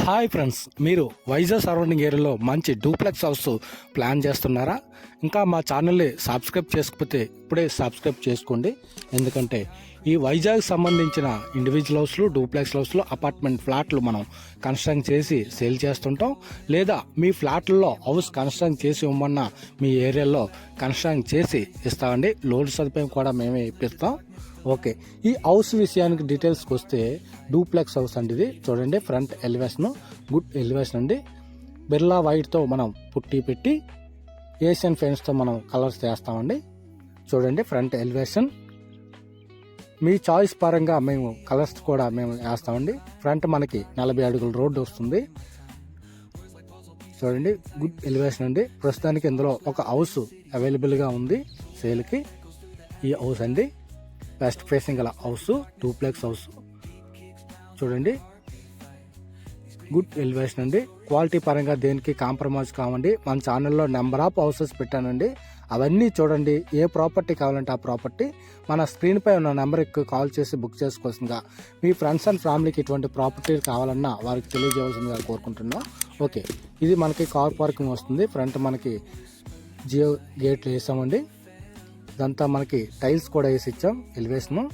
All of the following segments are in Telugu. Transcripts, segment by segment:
హాయ్ ఫ్రెండ్స్ మీరు వైజాగ్ సరౌండింగ్ ఏరియాలో మంచి డూప్లెక్స్ హౌస్ ప్లాన్ చేస్తున్నారా? ఇంకా మా ఛానల్ని సబ్స్క్రైబ్ చేసుకపోతే ఇప్పుడే సబ్స్క్రైబ్ చేసుకోండి. ఎందుకంటే ఈ వైజాగ్ సంబంధించిన ఇండివిజువల్ హౌస్లు డూప్లెక్స్ హౌస్లు అపార్ట్మెంట్ ఫ్లాట్లు మనం కన్స్ట్రక్ట్ చేసి సేల్ చేస్తుంటాం. లేదా మీ ఫ్లాట్లలో హౌస్ కన్స్ట్రక్ట్ చేసి ఇవ్వమన్నా మీ ఏరియాలో కన్స్ట్రక్ట్ చేసి ఇస్తామండి. లోడ్ సదుపాయం కూడా మేమే ఇప్పిస్తాం. ఓకే. ఈ హౌస్ విషయానికి డీటెయిల్స్కి వస్తే డూప్లెక్స్ హౌస్ అండి ఇది చూడండి ఫ్రంట్ ఎలివేషన్ గుడ్ ఎలివేషన్ అండి. బిర్లా వైట్తో మనం పుట్టి పెట్టి ఏషియన్ పెయింట్స్తో మనం కలర్స్ చేస్తామండి. చూడండి ఫ్రంట్ ఎలివేషన్. మీ చాయిస్ పరంగా మేము కలర్స్ కూడా మేము వేస్తామండి. ఫ్రంట్ మనకి నలభై అడుగుల రోడ్డు వస్తుంది. చూడండి గుడ్ ఎలివేషన్ అండి. ప్రస్తుతానికి ఇందులో ఒక హౌస్ అవైలబుల్గా ఉంది సేల్కి. ఈ హౌస్ అండి. వెస్ట్ ఫేసింగ్ గల హౌస్ డూప్లెక్స్ హౌస్ చూడండి. గుడ్ ఎలివేషన్ అండి. క్వాలిటీ పరంగా దేనికి కాంప్రమైజ్ కావండి. మన ఛానల్లో నెంబర్ ఆఫ్ హౌసెస్ పెట్టానండి. అవన్నీ చూడండి. ఏ ప్రాపర్టీ కావాలంటే ఆ ప్రాపర్టీ మన స్క్రీన్పై ఉన్న నెంబర్కి కాల్ చేసి బుక్ చేసుకోవాల్సిందిగా. మీ ఫ్రెండ్స్ అండ్ ఫ్యామిలీకి ఇటువంటి ప్రాపర్టీ కావాలన్నా వారికి తెలియజేయవలసిందిగా కోరుకుంటున్నాం. ఓకే ఇది మనకి కార్ పార్కింగ్ వస్తుంది. ఫ్రంట్ మనకి జియో గేట్లు వేసామండి. ఇదంతా మనకి టైల్స్ కూడా వేసి ఇచ్చాం ఎలివేషన్.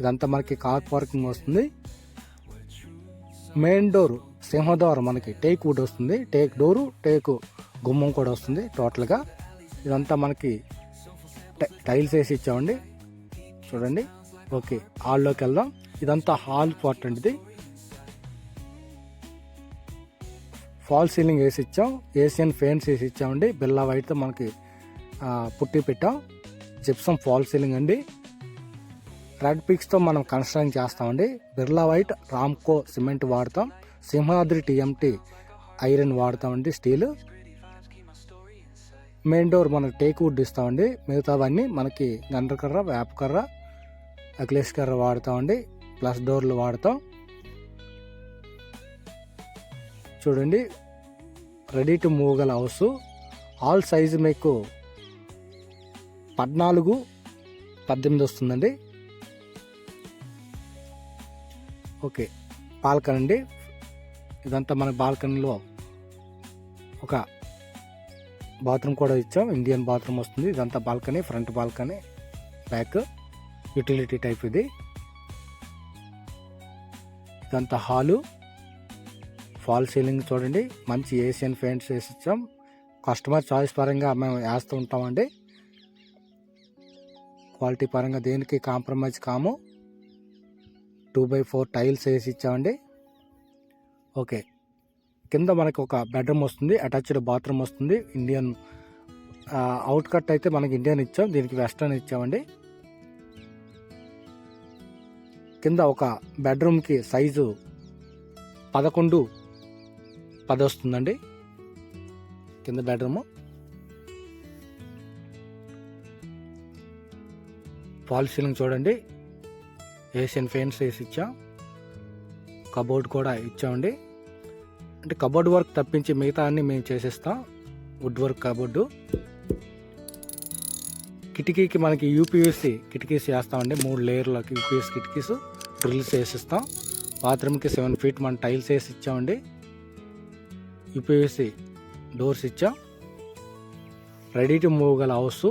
ఇదంతా మనకి కార్ పార్కింగ్ వస్తుంది. మెయిన్ డోర్ సింహద్వారం మనకి టేక్ వుడ్ వస్తుంది. టేక్ డోరు టేక్ గుమ్మం కూడా వస్తుంది టోటల్గా ఇదంతా మనకి టై- టైల్స్ వేసి ఇచ్చామండి. చూడండి. ఓకే హాల్లోకి వెళ్దాం. ఇదంతా హాల్ పార్ట్ అండి ఇది. ఫాల్ సీలింగ్ వేసి ఇచ్చాం. ఏషియన్ ఫ్యాన్స్ వేసి ఇచ్చామండి. బిల్లా వైట్తో మనకి పుట్టి పెట్టాం. జిప్సం ఫాల్ సీలింగ్ అండి. రెడ్ పిక్స్తో మనం కన్స్ట్రక్షన్ చేస్తామండి. బిర్లా వైట్ రామ్కో సిమెంట్ వాడతాం. సింహాద్రి టీఎంటీ ఐరన్ వాడతామండి స్టీల్ మెయిన్ డోర్ మనకి టేక్ వుడ్ ఇస్తామండి. మిగతావన్నీ మనకి గండ్రకర్ర వేపకర్ర అఖిలేష్ కర్ర వాడతామండి ప్లస్ డోర్లు వాడతాం. చూడండి. రెడీ టు మూవ్ గల హౌస్ ఆల్ సైజు మీకు పద్నాలుగు పద్దెనిమిది వస్తుందండి. ఓకే బాల్కనీ అండి. ఇదంతా మన బాల్కనీలో ఒక బాత్రూమ్ కూడా ఇచ్చాం. ఇండియన్ బాత్రూమ్ వస్తుంది. ఇదంతా balcony front balcony back utility type ఇది. ఇదంతా హాలు. ఫాల్ సీలింగ్ చూడండి. మంచి ఏషియన్ పెయింట్స్ వేసి ఇచ్చాం. కస్టమర్ చాయిస్ పరంగా మేము వేస్తూ ఉంటామండి. క్వాలిటీ పరంగా దేనికి కాంప్రమైజ్ కాము? టూ బై ఫోర్ టైల్స్ వేసి ఇచ్చామండి. ఓకే. కింద మనకి ఒక బెడ్రూమ్ వస్తుంది అటాచ్డ్ బాత్రూమ్ వస్తుంది. ఇండియన్ అవుట్ కట్ అయితే మనకి ఇండియన్ ఇచ్చాం దీనికి వెస్టర్న్ ఇచ్చామండి. కింద ఒక బెడ్రూమ్కి సైజు పదకొండు పది వస్తుందండి కింద బెడ్రూము. ఫాల్ సీలింగ్ చూడండి. ఏషియన్ పెయింట్స్ వేసి ఇచ్చాం. కబోర్డ్ కూడా ఇచ్చామండి. అంటే కబోర్డ్ వర్క్ తప్పించి మిగతా అన్ని మేము చేసేస్తాం. వుడ్ వర్క్ కబోర్డు కిటికీకి మనకి యూపీఎస్సి కిటికీస్ వేస్తామండి. మూడు లేయర్లకి యూపీఎస్ కిటికీస్. డ్రిల్స్ వేసిస్తాం. బాత్రూమ్కి సెవెన్ ఫీట్ మన టైల్స్ వేసి ఇచ్చామండి. యూపీఎస్సి డోర్స్ ఇచ్చాం. రెడీ టు మూవ్ గల హౌస్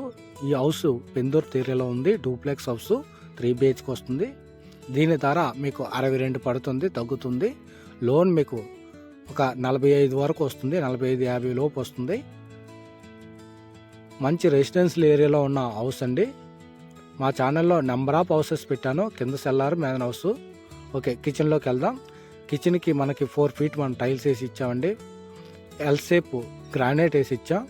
ఈ హౌస్ పెందూర్ ఏరియాలో ఉంది డూప్లెక్స్ హౌస్ త్రీ బిహెచ్కి వస్తుంది. దీని ధర మీకు అరవై రెండు పడుతుంది తగ్గుతుంది. లోన్ మీకు ఒక నలభై ఐదు వరకు వస్తుంది నలభై ఐదు యాభై లోపు వస్తుంది. మంచి రెసిడెన్షియల్ ఏరియాలో ఉన్న హౌస్ అండి. మా ఛానల్లో నెంబర్ ఆఫ్ హౌసెస్ పెట్టాను కింద సెల్లారు మీద హౌస్. ఓకే కిచెన్లోకి వెళ్దాం. కిచెన్కి మనకి ఫోర్ ఫీట్ మనం టైల్స్ వేసి ఇచ్చామండి. ఎల్ షేప్ గ్రానైట్ వేసి ఇచ్చాం.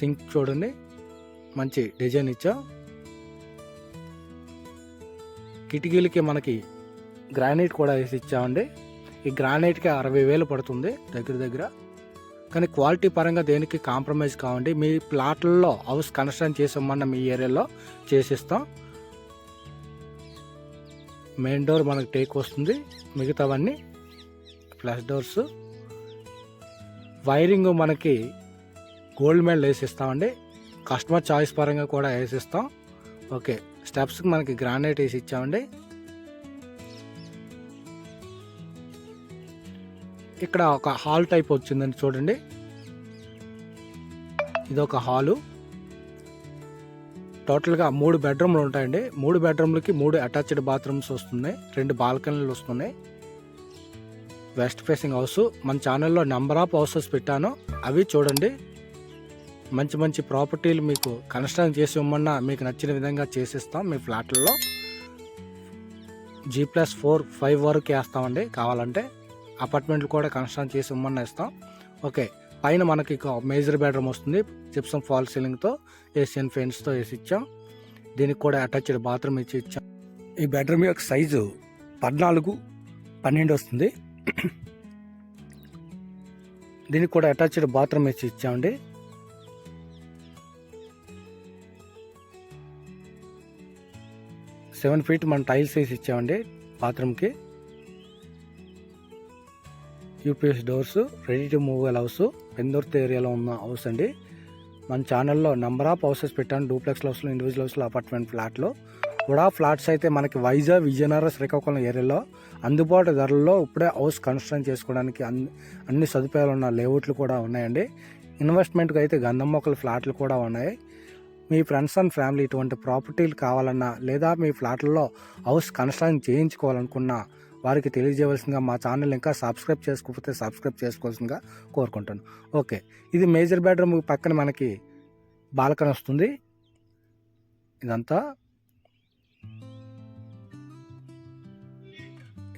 సింక్ చూడండి. మంచి డిజైన్ ఇచ్చాం. కిటికీలకి మనకి గ్రానైట్ కూడా వేసి ఇచ్చామండి. ఈ గ్రానైట్కి అరవై వేలు పడుతుంది దగ్గర దగ్గర. కానీ క్వాలిటీ పరంగా దేనికి కాంప్రమైజ్ కావండి. మీ ప్లాట్లలో హౌస్ కన్స్ట్రక్షన్ చేసామన్న మీ ఏరియాలో చేసిస్తాం. మెయిన్ డోర్ మనకు టేక్ వస్తుంది. మిగతావన్నీ ఫ్లాష్ డోర్స్. వైరింగ్ మనకి గోల్డ్ మెడల్ వేసిస్తామండి. కస్టమర్ చాయిస్ పరంగా కూడా వేసిస్తాం. ఓకే స్టెప్స్కి మనకి గ్రానైట్ వేసి ఇచ్చామండి. ఇక్కడ ఒక హాల్ టైప్ వచ్చిందండి చూడండి. ఇది ఒక హాలు. టోటల్గా మూడు బెడ్రూమ్లు ఉంటాయండి. మూడు బెడ్రూమ్లకి మూడు అటాచ్డ్ బాత్రూమ్స్ వస్తున్నాయి. రెండు బాల్కనీలు వస్తున్నాయి. West facing house. మన ఛానల్లో నెంబర్ ఆఫ్ హౌసెస్ పెట్టాను. అవి చూడండి. మంచి మంచి ప్రాపర్టీలు మీకు కన్స్ట్రక్షన్ చేసి ఇవ్వమన్నా మీకు నచ్చిన విధంగా చేసిస్తాం మీ ఫ్లాట్లలో. జీ ప్లస్ ఫోర్ ఫైవ్ వరకు వేస్తామండి. కావాలంటే అపార్ట్మెంట్లు కూడా కన్స్ట్రక్షన్ చేసి ఇవ్వమన్నా ఇస్తాం. ఓకే పైన మనకి మేజర్ బెడ్రూమ్ వస్తుంది. జిప్సం ఫాల్ సీలింగ్తో ఏషియన్ ఫెన్స్తో వేసి ఇచ్చాం. దీనికి కూడా అటాచ్డ్ బాత్రూమ్ ఇచ్చి ఇచ్చాం. ఈ బెడ్రూమ్ యొక్క సైజు పద్నాలుగు పన్నెండు వస్తుంది. దీనికి కూడా అటాచ్డ్ బాత్రూమ్ ఇచ్చి ఇచ్చామండి. సెవెన్ ఫీట్ మనం టైల్స్ వేసి ఇచ్చామండి బాత్రూమ్కి. UPVC doors ready to move house Pendurthi ఏరియాలో ఉన్న హౌస్ అండి. మన ఛానల్లో నెంబర్ ఆఫ్ హౌసెస్ పెట్టాను డూప్లెక్స్ హౌస్లో ఇండివిజువల్ హౌస్లో అపార్ట్మెంట్ ఫ్లాట్లో కూడా ఫ్లాట్స్ అయితే మనకి వైజాగ్ విజయనగరం శ్రీకాకుళం ఏరియాలో అందుబాటు ధరల్లో ఇప్పుడే హౌస్ కన్స్ట్రక్షన్ చేసుకోవడానికి అన్ని అన్ని సదుపాయాలు ఉన్న లేఅవుట్లు కూడా ఉన్నాయండి. ఇన్వెస్ట్మెంట్కి అయితే గంధం మొక్కల ఫ్లాట్లు కూడా ఉన్నాయి. మీ ఫ్రెండ్స్ అండ్ ఫ్యామిలీ ఇటువంటి ప్రాపర్టీలు కావాలన్నా లేదా మీ ఫ్లాట్లలో హౌస్ కన్స్ట్రక్షన్ చేయించుకోవాలనుకున్నా వారికి తెలియజేయవలసిందిగా మా ఛానల్ ఇంకా సబ్స్క్రైబ్ చేసుకోకపోతే సబ్స్క్రైబ్ చేసుకోవాల్సిందిగా కోరుకుంటాను. ఓకే ఇది మేజర్ బెడ్రూమ్ పక్కన మనకి బాల్కనీ వస్తుంది. ఇదంతా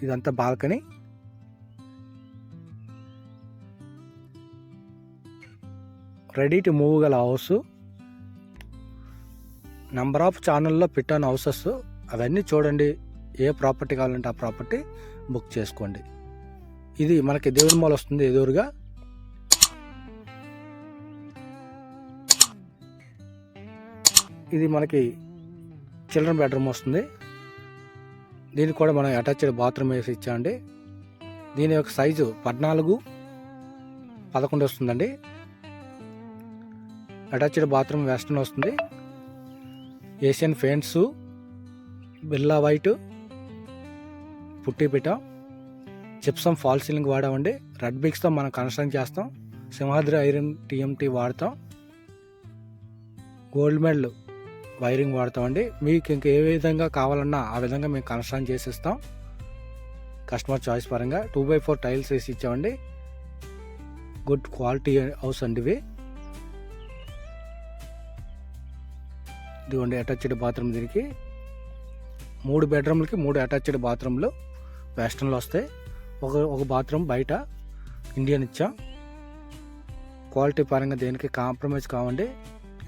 ఇదంతా బాల్కనీ. రెడీ టు మూవ్ గల హౌస్. నెంబర్ ఆఫ్ ఛానల్లో పెట్టాను హౌసెస్ అవన్నీ చూడండి. ఏ ప్రాపర్టీ కావాలంటే ఆ ప్రాపర్టీ బుక్ చేసుకోండి. ఇది మనకి దేవుడి మాల్ వస్తుంది ఎదురుగా. ఇది మనకి చిల్డ్రన్ బెడ్రూమ్ వస్తుంది. దీనికి కూడా మనం అటాచ్డ్ బాత్రూమ్ వేసి ఇచ్చామండి. దీని యొక్క సైజు పద్నాలుగు పదకొండు వస్తుందండి. అటాచ్డ్ బాత్రూమ్ వెస్ట్రన్ వస్తుంది. Asian Paints Birla white putty gypsum false ceiling వాడామండి. Red బిక్స్తో మనం కన్స్ట్రక్ట్ చేస్తాం. సింహాద్రి ఐరన్ టీఎంటీ వాడతాం. గోల్డ్ మెడల్ వైరింగ్ వాడతామండి. మీకు ఇంక ఏ విధంగా కావాలన్నా ఆ విధంగా మేము కన్స్ట్రక్ట్ చేసిస్తాం. కస్టమర్ చాయిస్ పరంగా టూ బై ఫోర్ టైల్స్ వేసి ఇచ్చామండి. గుడ్ క్వాలిటీ హౌస్ అండి ఇవి. ఇదిగోండి అటాచ్డ్ బాత్రూమ్ దీనికి మూడు బెడ్రూమ్లకి మూడు అటాచ్డ్ బాత్రూమ్లు వెస్ట్రన్లో వస్తాయి. ఒక ఒక బాత్రూమ్ బయట ఇండియన్ ఇచ్చాం. క్వాలిటీ పరంగా దేనికి కాంప్రమైజ్ కావండి.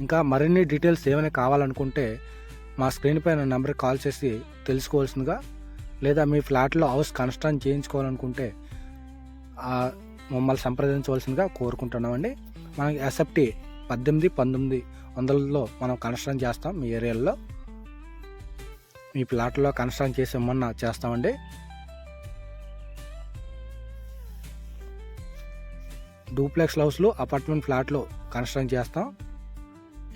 ఇంకా మరిన్ని డీటెయిల్స్ ఏమైనా కావాలనుకుంటే మా స్క్రీన్ పైన నెంబర్కి కాల్ చేసి తెలుసుకోవాల్సిందిగా. లేదా మీ ఫ్లాట్లో హౌస్ కన్స్ట్రక్షన్ చేయించుకోవాలనుకుంటే మమ్మల్ని సంప్రదించవలసిందిగా కోరుకుంటున్నామండి. మనకి ఎస్ఎఫ్టీ పద్దెనిమిది పంతొమ్మిది వందలలో మనం కన్స్ట్రక్షన్ చేస్తాం మీ ఏరియాలో. మీ ప్లాట్లో కన్స్ట్రక్షన్ చేసి ఇమ్మన్నా చేస్తామండి? డూప్లెక్స్ హౌస్లు అపార్ట్మెంట్ ఫ్లాట్లు కన్స్ట్రక్షన్ చేస్తాం.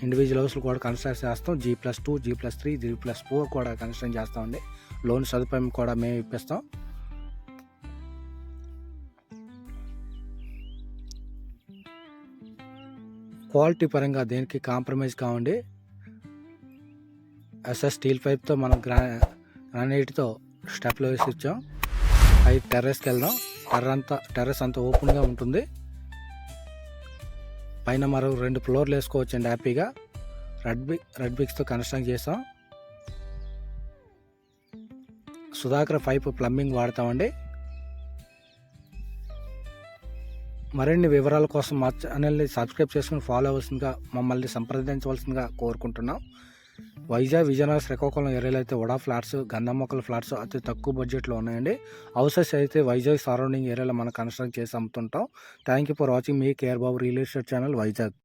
ఇండివిజువల్ హౌస్లు కూడా కన్స్ట్రక్ట్ చేస్తాం. G plus two G plus three G plus four కూడా కన్స్ట్రక్ట్ చేస్తామండి. లోన్ సదుపాయం కూడా మేము ఇప్పిస్తాం. క్వాలిటీ పరంగా దేనికి కాంప్రమైజ్ కావండి. ఎస్ఎస్ స్టీల్ పైప్తో మనం గ్రా గ్రానైట్తో స్టెప్లో వేసి ఇచ్చాం. అవి టెర్రస్కి వెళ్దాం. టెర్ర అంతా టెర్రస్ అంతా ఓపెన్గా ఉంటుంది. పైన మరో రెండు ఫ్లోర్లు వేసుకోవచ్చండి హ్యాపీగా. రెడ్ బిక్ రెడ్ బిక్స్తో కన్స్ట్రక్ట్ చేస్తాం సుధాకర్ పైప్ ప్లంబింగ్ వాడతామండి. మరిన్ని వివరాల కోసం మా ఛానల్ని సబ్స్క్రైబ్ చేసుకుని ఫాలో అవ్వాల్సిందిగా మమ్మల్ని సంప్రదించవలసిందిగా కోరుకుంటున్నాం. వైజాగ్ విజయనగరం శ్రీకాకుళం ఏరియాలో అయితే వడా ఫ్లాట్స్ గంధం మొక్కల ఫ్లాట్స్ అతి తక్కువ బడ్జెట్లో ఉన్నాయండి. హౌసెస్ అయితే వైజాగ్ సరౌండింగ్ ఏరియాలో మనం కన్స్ట్రక్ట్ చేసి అమ్ముతుంటాం. Thank you for watching me care Babu real estate channel Vizag.